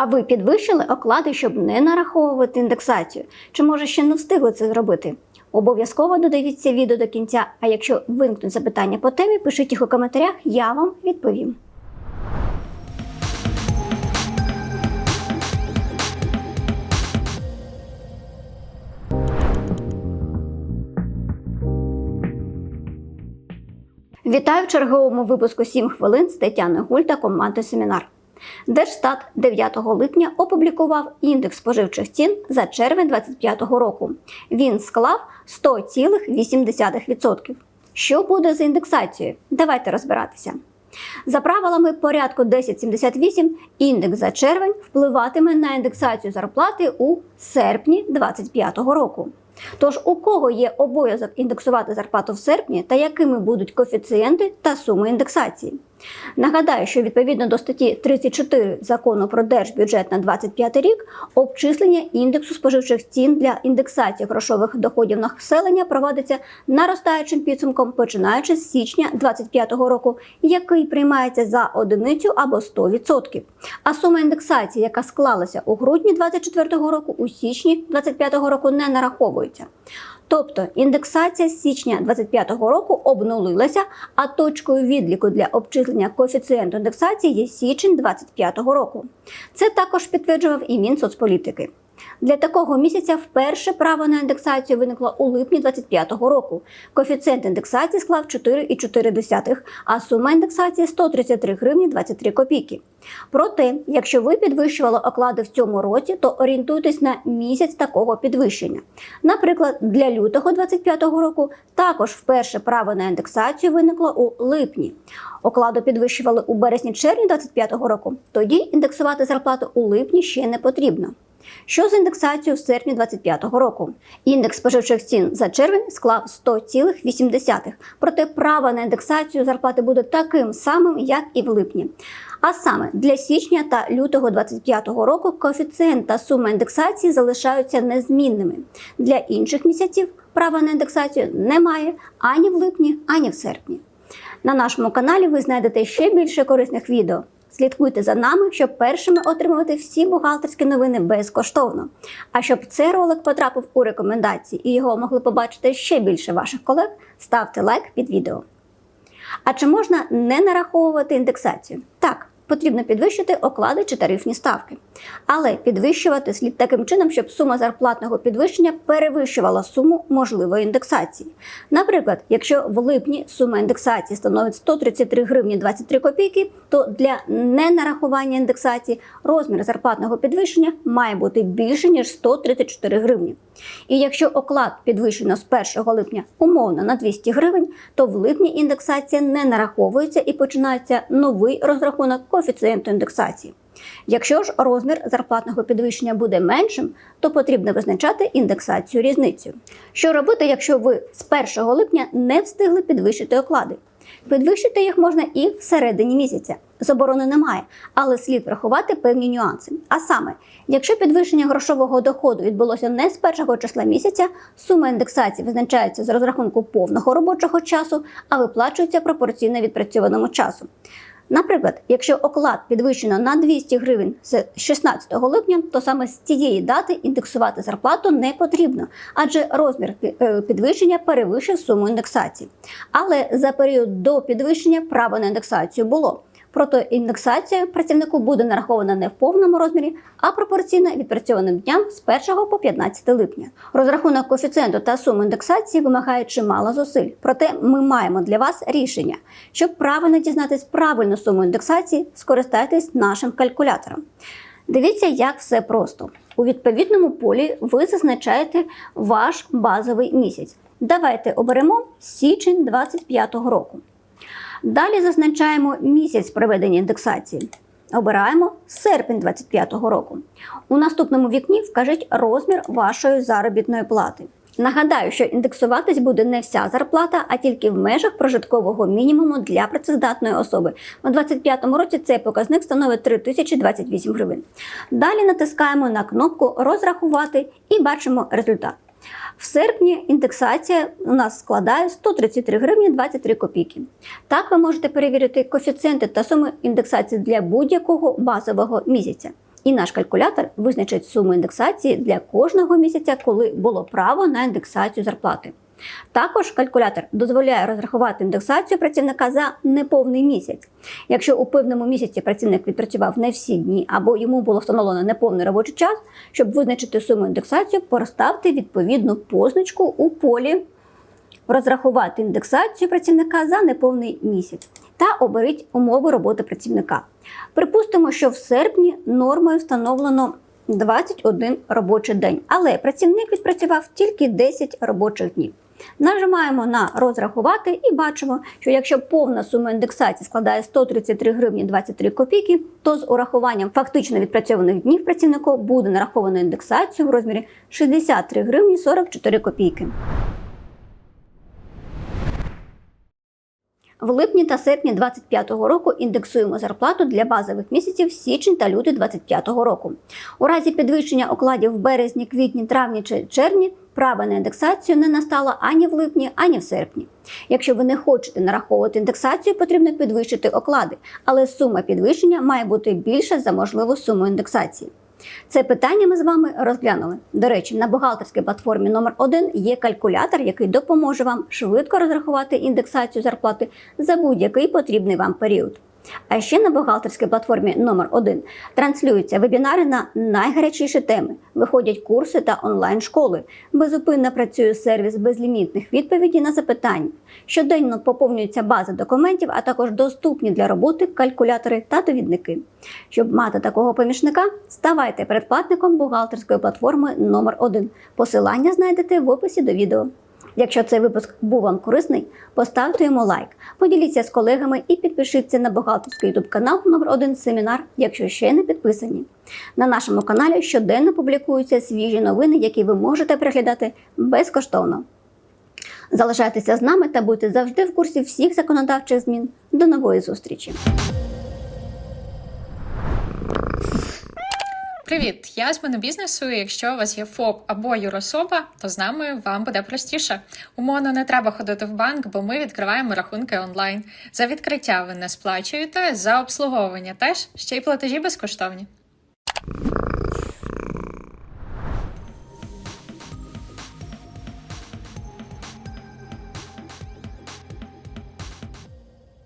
А ви підвищили оклади, щоб не нараховувати індексацію? Чи може ще не встигли це зробити? Обов'язково додивіться відео до кінця. А якщо виникнуть запитання по темі, пишіть їх у коментарях, я вам відповім. Вітаю в черговому випуску «7 хвилин з Тетяною Гуль та командою Семінар. Держстат 9 липня опублікував індекс споживчих цін за червень 2025 року. Він склав 100,8%. Що буде з індексацією? Давайте розбиратися. За правилами порядку 1078 індекс за червень впливатиме на індексацію зарплати у серпні 2025 року. Тож у кого є обов'язок індексувати зарплату в серпні та якими будуть коефіцієнти та суми індексації? Нагадаю, що відповідно до статті 34 закону про держбюджет на 25 рік обчислення індексу споживчих цін для індексації грошових доходів населення проводиться наростаючим підсумком, починаючи з січня 2025 року, який приймається за одиницю або 100%. А сума індексації, яка склалася у грудні 2024 року, у січні 2025 року не нараховується. Тобто індексація з січня 2025 року обнулилася, а точкою відліку для обчислення коефіцієнту індексації є січень 2025 року. Це також підтверджував і Мінсоцполітики. Для такого місяця вперше право на індексацію виникло у липні 2025 року. Коефіцієнт індексації склав 4,4, а сума індексації 133 гривні 23 копійки. Проте, якщо ви підвищували оклади в цьому році, то орієнтуйтесь на місяць такого підвищення. Наприклад, для лютого 2025 року також вперше право на індексацію виникло у липні. Окладу підвищували у березні-червні 2025 року. Тоді індексувати зарплату у липні ще не потрібно. Що з індексацією в серпні 2025 року? Індекс споживчих цін за червень склав 100,8. Проте право на індексацію зарплати буде таким самим, як і в липні. А саме для січня та лютого 2025 року коефіцієнт та сума індексації залишаються незмінними. Для інших місяців права на індексацію немає ані в липні, ані в серпні. На нашому каналі ви знайдете ще більше корисних відео. Слідкуйте за нами, щоб першими отримувати всі бухгалтерські новини безкоштовно. А щоб цей ролик потрапив у рекомендації і його могли побачити ще більше ваших колег, ставте лайк під відео. А чи можна не нараховувати індексацію? Так, потрібно підвищити оклади чи тарифні ставки. Але підвищувати слід таким чином, щоб сума зарплатного підвищення перевищувала суму можливої індексації. Наприклад, якщо в липні сума індексації становить 133 гривні 23 копійки, то для ненарахування індексації розмір зарплатного підвищення має бути більше ніж 134 гривні. І якщо оклад підвищено з 1 липня умовно на 200 гривень, то в липні індексація не нараховується і починається новий розрахунок коефіцієнту індексації. Якщо ж розмір зарплатного підвищення буде меншим, то потрібно визначати індексацію різницю. Що робити, якщо ви з 1 липня не встигли підвищити оклади? Підвищити їх можна і всередині місяця. Заборони немає, але слід врахувати певні нюанси. А саме, якщо підвищення грошового доходу відбулося не з першого числа місяця, сума індексації визначається з розрахунку повного робочого часу, а виплачується пропорційно відпрацьованому часу. Наприклад, якщо оклад підвищено на 200 гривень з 16 липня, то саме з цієї дати індексувати зарплату не потрібно, адже розмір е, підвищення перевищив суму індексації. Але за період до підвищення право на індексацію було. Проте індексація працівнику буде нарахована не в повному розмірі, а пропорційно відпрацьованим дням з 1 по 15 липня. Розрахунок коефіцієнту та суми індексації вимагає чимало зусиль. Проте ми маємо для вас рішення. Щоб правильно дізнатись правильну суму індексації, скористайтесь нашим калькулятором. Дивіться, як все просто. У відповідному полі ви зазначаєте ваш базовий місяць. Давайте оберемо січень 2025 року. Далі зазначаємо місяць проведення індексації. Обираємо серпень 2025 року. У наступному вікні вкажіть розмір вашої заробітної плати. Нагадаю, що індексуватись буде не вся зарплата, а тільки в межах прожиткового мінімуму для працездатної особи. У 2025 році цей показник становить 3028 гривень. Далі натискаємо на кнопку Розрахувати і бачимо результат. В серпні індексація у нас складає 133 гривні 23 копійки. Так ви можете перевірити коефіцієнти та суми індексації для будь-якого базового місяця. І наш калькулятор визначить суму індексації для кожного місяця, коли було право на індексацію зарплати. Також калькулятор дозволяє розрахувати індексацію працівника за неповний місяць. Якщо у певному місяці працівник відпрацював не всі дні або йому було встановлено неповний робочий час, щоб визначити суму індексації, поставте відповідну позначку у полі розрахувати індексацію працівника за неповний місяць та оберіть умови роботи працівника. Припустимо, що в серпні нормою встановлено 21 робочий день, але працівник відпрацював тільки 10 робочих днів. Нажимаємо на розрахувати і бачимо, що якщо повна сума індексації складає 133 гривні 23 копійки, то з урахуванням фактично відпрацьованих днів працівнику буде нараховано індексацію в розмірі 63 гривні 44 копійки. В липні та серпні 2025 року індексуємо зарплату для базових місяців січень та лютий 2025 року. У разі підвищення окладів в березні, квітні, травні чи червні право на індексацію не настало ані в липні, ані в серпні. Якщо ви не хочете нараховувати індексацію, потрібно підвищити оклади, але сума підвищення має бути більша за можливу суму індексації. Це питання ми з вами розглянули. До речі, на бухгалтерській платформі номер 1 є калькулятор, який допоможе вам швидко розрахувати індексацію зарплати за будь-який потрібний вам період. А ще на бухгалтерській платформі номер 1 транслюються вебінари на найгарячіші теми, виходять курси та онлайн-школи. Безупинно працює сервіс безлімітних відповідей на запитання. Щоденно поповнюється база документів, а також доступні для роботи калькулятори та довідники. Щоб мати такого помічника, ставайте передплатником бухгалтерської платформи номер 1 Посилання знайдете в описі до відео. Якщо цей випуск був вам корисний, поставте йому лайк, поділіться з колегами і підпишіться на бухгалтерський YouTube канал номер 1 семінар, якщо ще не підписані. На нашому каналі щоденно публікуються свіжі новини, які ви можете переглядати безкоштовно. Залишайтеся з нами та будьте завжди в курсі всіх законодавчих змін. До нової зустрічі! Привіт, я з монобізнесу. і Якщо у вас є ФОП або юрособа, то з нами вам буде простіше. Умовно не треба ходити в банк, бо ми відкриваємо рахунки онлайн. За відкриття ви не сплачуєте, за обслуговування теж ще й платежі безкоштовні.